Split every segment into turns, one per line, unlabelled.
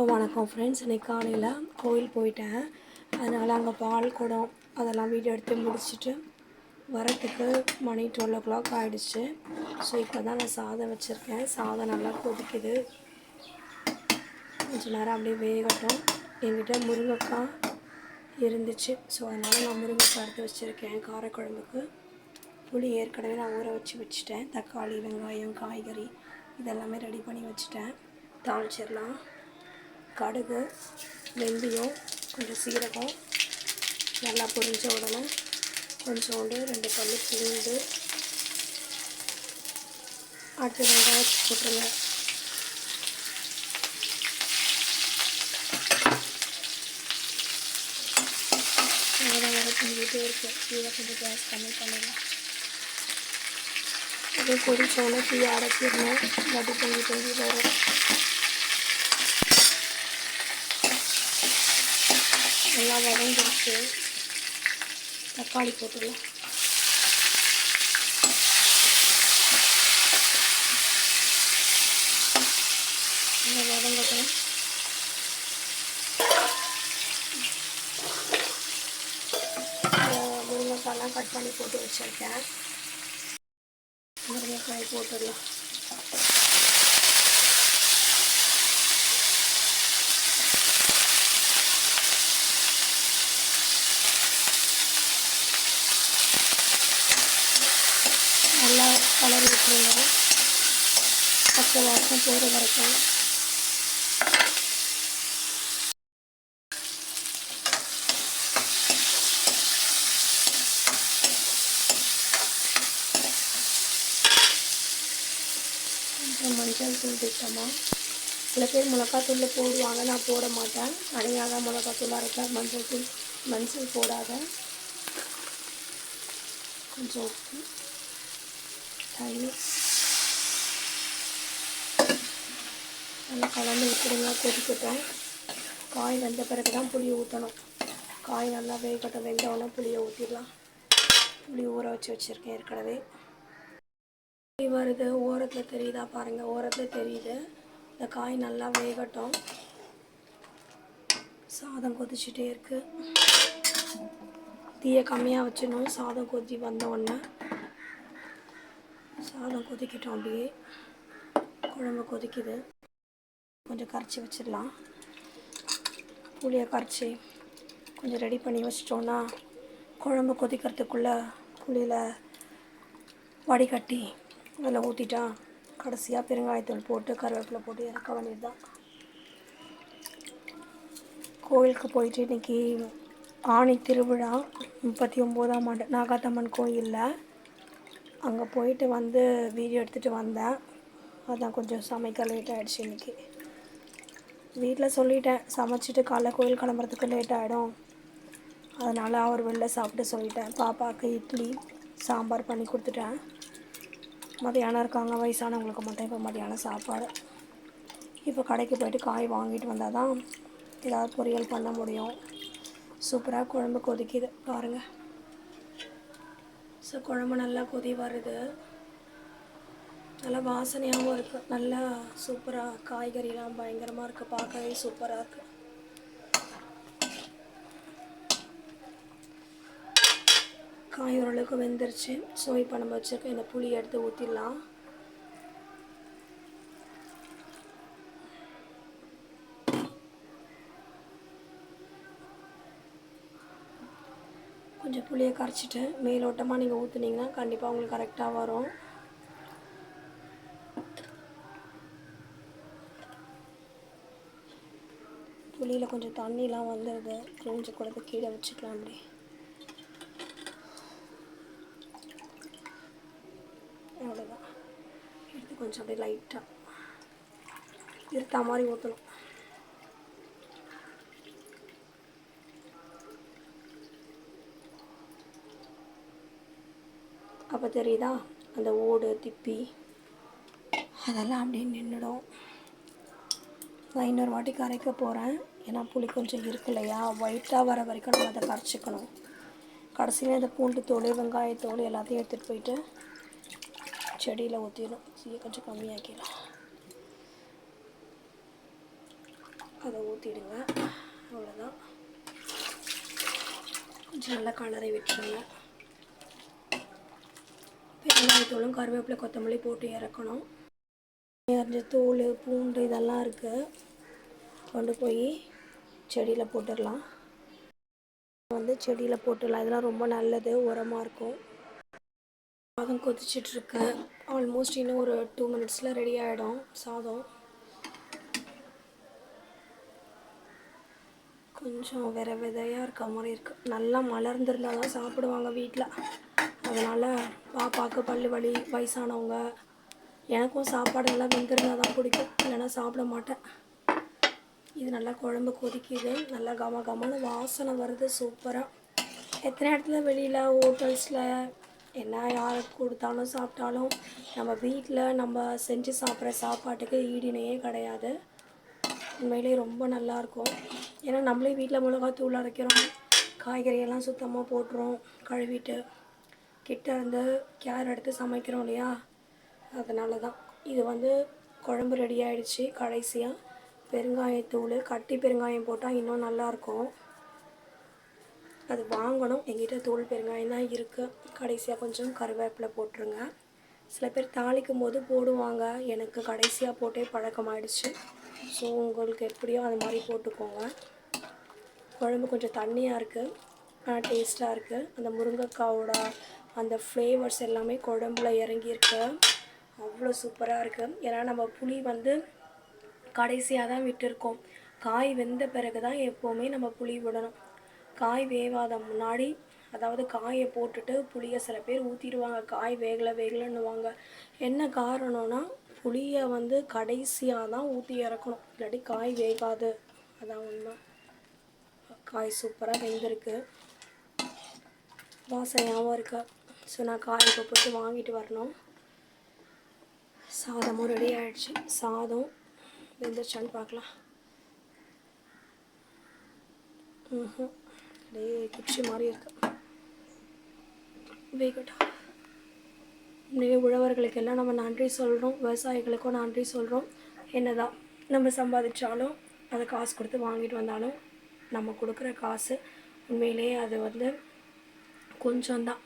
வணக்கம் ஃப்ரெண்ட்ஸ் இன்னைக்கு காலையில் கோயில் போயிட்டேன். அதனால் அங்கே பால் குடம் அதெல்லாம் வீடியோ எடுத்து முடிச்சுட்டு வரத்துக்கு மணி டுவெல் ஓ கிளாக் ஆகிடுச்சு ஸோ இப்போ தான் நான் சாதம் வச்சுருக்கேன். சாதம் நல்லா கொதிக்குது. கொஞ்ச நேரம் அப்படியே வேகட்டும். என்கிட்ட முருங்கைக்காய் இருந்துச்சு. ஸோ அதனால் நான் முருங்கைக்காய் எடுத்து வச்சுருக்கேன். காரக்குழம்புக்கு புளி ஏற்கனவே நான் ஊற வச்சு வச்சுட்டேன். தக்காளி வெங்காயம் காய்கறி இதெல்லாமே ரெடி பண்ணி வச்சுட்டேன். தாளிச்சிடலாம். கடுகு வெந்தயம் கொஞ்சம் சீரகம் நல்லா பொரிஞ்ச உடனே கொஞ்சோண்டு ரெண்டு பல் பூண்டு அடுத்து வெங்காயம் போட்டுருங்க. செஞ்சுக்கிட்டே இருக்கு. இதை கொஞ்சம் கேஸ் கம்மி பண்ணிடலாம் அப்படியே கொதிச்சோடனே டீ அரைச்சிடணும் வட்டி பொங்கி பொங்கி வரும். நல்லா வதங்கிருச்சு தக்காளி போட்டுடலாம். நல்லா வதங்கட்டும். அஹ் கட் பண்ணி போட்டு வச்சுருக்கேன். முருங்கைக்காய் போட்டுடலாம் நல்லா கலரி விட்டுருங்க பச்சை வாசம் போகிற வரைக்கும் கொஞ்சம் மஞ்சள் தூள் திட்டமா சில பேர் மிளகாத்தூளில் போடுவாங்க. நான் போட மாட்டேன். தனியாக தான் மிளகாத்தூள் அரைப்பேன் மஞ்சள் தூள் மஞ்சள் போடாத. கொஞ்சம் உப்பு தயிர். நல்லா கலந்து விட்டுருங்க கொதிக்கட்டும். காய் வெந்த பிறகு தான் புளியை ஊற்றணும் காய் நல்லா வேகட்டும். வெந்தவொடனே புளியை ஊற்றிடலாம் புளி ஊற வச்சு வச்சுருக்கேன் ஏற்கனவே. புளி வருது. ஓரத்தில் தெரியுதா பாருங்கள் ஓரத்தில் தெரியுது. இந்த காய் நல்லா வேகட்டும். சாதம் கொதிச்சுட்டே இருக்குது தீயை கம்மியாக வச்சிடணும். சாதம் கொதி வந்த உடனே சாதம் கொதிக்கட்டும் அப்படியே. குழம்பு கொதிக்குது. கொஞ்சம் கரைச்சி வச்சிடலாம். புளியை கரைச்சி கொஞ்சம் ரெடி பண்ணி வச்சிட்டோன்னா குழம்பு கொதிக்கிறதுக்குள்ளே புளியில் வடிகட்டி அதில் ஊற்றிட்டா கடைசியாக பெருங்காயத்தூள் போட்டு கருவேப்பிலை போட்டு இறக்க வேண்டியது தான் கோயிலுக்கு போயிட்டு இன்றைக்கி ஆணி திருவிழா முப்பத்தி ஒம்போதாம் ஆண்டு நாகாத்தம்மன் கோயிலில். அங்கே போயிட்டு வந்து வீடியோ எடுத்துகிட்டு வந்தேன். அதான் கொஞ்சம் சமைக்க லேட் ஆகிடுச்சு இன்றைக்கி வீட்டில் சொல்லிட்டேன் சமைச்சிட்டு காலைல கோயில் கிளம்புறதுக்கு லேட் ஆகிடும் அதனால் அவர் வெளில சாப்பிட்டு சொல்லிட்டேன். பாப்பாவுக்கு இட்லி சாம்பார் பண்ணி கொடுத்துட்டேன். மதியானம் இருக்காங்க வயசானவங்களுக்கு மட்டும் இப்போ மதியானம் சாப்பாடு. இப்போ கடைக்கு போயிட்டு காய் வாங்கிட்டு வந்தால் தான் ஏதாவது பொரியல் பண்ண முடியும். சூப்பராக குழம்பு கொதிக்குது. பாருங்கள் ஸோ குழம்பு நல்லா கொதி வருது. நல்லா வாசனையாகவும் இருக்குது நல்லா சூப்பராக காய்கறிலாம் பயங்கரமாக இருக்குது பார்க்கவே சூப்பராக இருக்குது காய் ஓரளவுக்கு வெந்துருச்சு. ஸோ இப்போ நம்ம வச்சுருக்க இந்த புளி எடுத்து ஊற்றிடலாம் கொஞ்சம் புளியை கரைச்சிட்டு மேலோட்டமாக நீங்கள் ஊற்றுனீங்கன்னா கண்டிப்பாக உங்களுக்கு கரெக்டாக வரும். புளியில் கொஞ்சம் தண்ணிலாம் வந்துடுது கிழிஞ்சு கூட கீழே வச்சுக்கலாம் அப்படி. அவ்வளோதான் எடுத்து கொஞ்சம் அப்படியே லைட்டாக இருத்தா மாதிரி ஊற்றணும் அப்போ தெரியுதா? அந்த ஓடு திப்பி அதெல்லாம் அப்படியே நின்றுடும் நான் இன்னொரு வாட்டி கரைக்க போகிறேன் ஏன்னா புளி கொஞ்சம் இருக்கு இல்லையா ஒயிட்டாக வர வரைக்கும் நம்ம அதை கரைச்சிக்கணும். கடைசியில் இந்த பூண்டு தோல் வெங்காயத்தோல் எல்லாத்தையும் எடுத்துகிட்டு போயிட்டு செடியில் ஊற்றிடும் சீக்கிரம் கொஞ்சம் கம்மியாக்கிடலாம். அதை ஊற்றிடுங்க அவ்வளோதான் கொஞ்சம் நல்லா கலரை விட்டுருங்க. பெருங்காயத்தூளும் கருவேப்பிலை கொத்தமல்லி போட்டு இறக்கணும். அரிஞ்ச தூள் பூண்டு இதெல்லாம் இருக்குது கொண்டு போய் செடியில் போட்டுடலாம். வந்து செடியில் போட்டுடலாம். இதெல்லாம் ரொம்ப நல்லது. உரமாக இருக்கும். சாதம் கொதிச்சிட்ருக்கு ஆல்மோஸ்ட் இன்னும் ஒரு டூ மினிட்ஸில் ரெடி ஆகிடும் சாதம். கொஞ்சம் வித விதையாக இருக்க மாதிரி இருக்குது நல்லா மலர்ந்துருந்தால் தான் சாப்பிடுவாங்க வீட்டில் அதனால் பாப்பாவுக்கு பல்லு வலி வயசானவங்க எனக்கும் சாப்பாடு நல்லா வெந்திருந்தால் தான் பிடிக்கும். இல்லைன்னா சாப்பிட மாட்டேன். இது நல்லா குழம்பு கொதிக்குது. நல்லா கம கமன்னு வாசனை வருது சூப்பராக எத்தனை இடத்துல வெளியில் ஹோட்டல்ஸில் என்ன யாருக்கு கொடுத்தாலும் சாப்பிட்டாலும் நம்ம வீட்டில் நம்ம செஞ்சு சாப்பிட்ற சாப்பாட்டுக்கு ஈடினையே கிடையாது. உண்மையிலே ரொம்ப நல்லாயிருக்கும் ஏன்னா நம்மளே வீட்டில் மிளகாத்தூள் அரைக்கிறோம். காய்கறியெல்லாம் சுத்தமாக போட்டுரும் கழுவிட்டு. கிட்ட இருந்து கேர் எடுத்து சமைக்கிறோம் இல்லையா? அதனால தான் இது வந்து குழம்பு ரெடி ஆகிடுச்சி கடைசியாக பெருங்காயத்தூள் கட்டி பெருங்காயம் போட்டால் இன்னும் நல்லாயிருக்கும் அது வாங்கணும். எங்கிட்ட தூள் பெருங்காயம் தான் இருக்குது கடைசியாக கொஞ்சம் கருவேப்பிலை போட்டுருங்க. சில பேர் தாளிக்கும் போது போடுவாங்க. எனக்கு கடைசியாக போட்டே பழக்கமாயிடுச்சு. ஸோ உங்களுக்கு எப்படியோ அது மாதிரி போட்டுக்கோங்க. குழம்பு கொஞ்சம் தண்ணியாக இருக்குது ஆனால் டேஸ்ட்டாக இருக்குது அந்த முருங்கைக்காவோட அந்த ஃப்ளேவர்ஸ் எல்லாமே குழம்புல இறங்கியிருக்கு. அவ்வளோ சூப்பராக இருக்குது ஏன்னா நம்ம புளி வந்து கடைசியாக தான் விட்டுருக்கோம். காய் வெந்த பிறகு தான் எப்போவுமே நம்ம புளி விடணும். காய் வேவாத முன்னாடி அதாவது காயை போட்டுட்டு புளியை சில பேர் ஊற்றிடுவாங்க காய் வேகலை வேகலைன்னுவாங்க. என்ன காரணம்னா புளியை வந்து கடைசியாக தான் ஊற்றி இறக்கணும். இல்லாட்டி காய் வேகாது. அதான் உண்மை. காய் சூப்பராக வெந்திருக்கு. வாசனையாகவும் இருக்கு. ஸோ நான் காய் இப்போ போட்டு வாங்கிட்டு வரணும். சாதமும் ரெடி ஆகிடுச்சு சாதம் வெந்துருச்சான்னு பார்க்கலாம். ம் அப்படியே குச்சி மாதிரி இருக்கு. வேகட்டும். உண்மையிலே உழவர்களுக்கெல்லாம் நம்ம நன்றி சொல்கிறோம் விவசாயிகளுக்கும் நன்றி சொல்கிறோம் என்னதான் நம்ம சம்பாதிச்சாலும் அதை காசு கொடுத்து வாங்கிட்டு வந்தாலும் நம்ம கொடுக்குற காசு உண்மையிலேயே அது வந்து கொஞ்சம்தான்.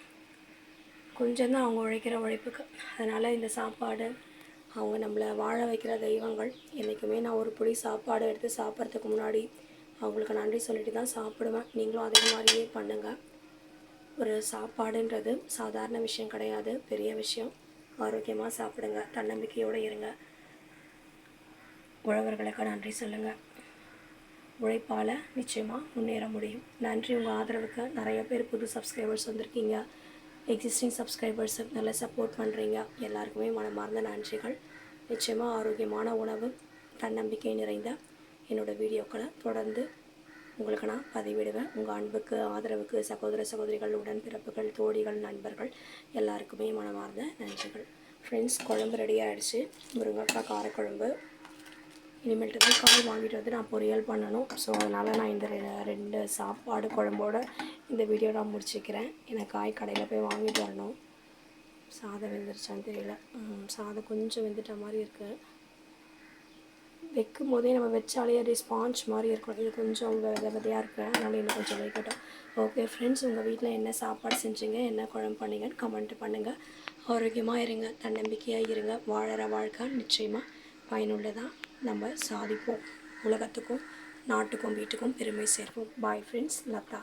கொஞ்சம்தான் அவங்க உழைக்கிற உழைப்புக்கு. அதனால் இந்த சாப்பாடு அவங்க நம்மளை வாழ வைக்கிற தெய்வங்கள். என்றைக்குமே நான் ஒரு புடி சாப்பாடு எடுத்து சாப்பிட்றதுக்கு முன்னாடி அவங்களுக்கு நன்றி சொல்லிட்டு தான் சாப்பிடுவேன். நீங்களும் அதே மாதிரியே பண்ணுங்கள் ஒரு சாப்பாடுன்றது சாதாரண விஷயம் கிடையாது. பெரிய விஷயம். ஆரோக்கியமாக சாப்பிடுங்க. தன்னம்பிக்கையோடு இருங்க. உழவர்களுக்கு நன்றி சொல்லுங்கள் உழைப்பால் நிச்சயமாக முன்னேற முடியும். நன்றி. உங்கள் ஆதரவுக்கு நிறைய பேர் புது சப்ஸ்கிரைபர்ஸ் வந்திருக்கீங்க. எக்ஸிஸ்டிங் சப்ஸ்கிரைபர்ஸ் நல்லா சப்போர்ட் பண்ணுறீங்க எல்லாருக்குமே மனமார்ந்த நன்றிகள். நிச்சயமாக ஆரோக்கியமான உணவு தன்னம்பிக்கை நிறைந்த என்னோடய வீடியோக்களை தொடர்ந்து உங்களுக்கு நான் பதிவிடுவேன். உங்கள் அன்புக்கு ஆதரவுக்கு சகோதர சகோதரிகள் உடன்பிறப்புகள் தோழிகள் நண்பர்கள் எல்லாருக்குமே மனமார்ந்த நன்றிகள். ஃப்ரெண்ட்ஸ் குழம்பு ரெடி ஆகிடுச்சு முருங்கைக்காய் காரக்குழம்பு. இனிமேல்ட்டு தான் காய் வாங்கிட்டு வந்து நான் பொரியல் பண்ணணும். ஸோ அதனால் நான் இந்த ரெண்டு சாப்பாடு குழம்போட இந்த வீடியோ நான் முடிச்சுக்கிறேன். எனக்கு காய் கடையில் போய் வாங்கிட்டு வரணும். சாதம் வெந்துருச்சான்னு தெரியல. சாதம் கொஞ்சம் வெந்துட்ட மாதிரி இருக்குது வைக்கும் போதே நம்ம வச்சாலே அது ஸ்பாஞ்ச் மாதிரி இருக்கும். இது கொஞ்சம் வித விதையாக இருக்குது அதனால் இன்னும் கொஞ்சம் வைக்கட்டும் ஓகே ஃப்ரெண்ட்ஸ் உங்கள் வீட்டில் என்ன சாப்பாடு செஞ்சீங்க? என்ன குழம்பு பண்ணீங்கன்னு கமெண்ட் பண்ணுங்கள் ஆரோக்கியமாக இருங்க. தன்னம்பிக்கையாக இருங்க. வாழற வாழ்க்கை நிச்சயமாக பயனுள்ளதாக நம்ம சாதிப்போம் உலகத்துக்கும் நாட்டுக்கும் வீட்டுக்கும் பெருமை சேர்ப்போம். Bye friends Latha.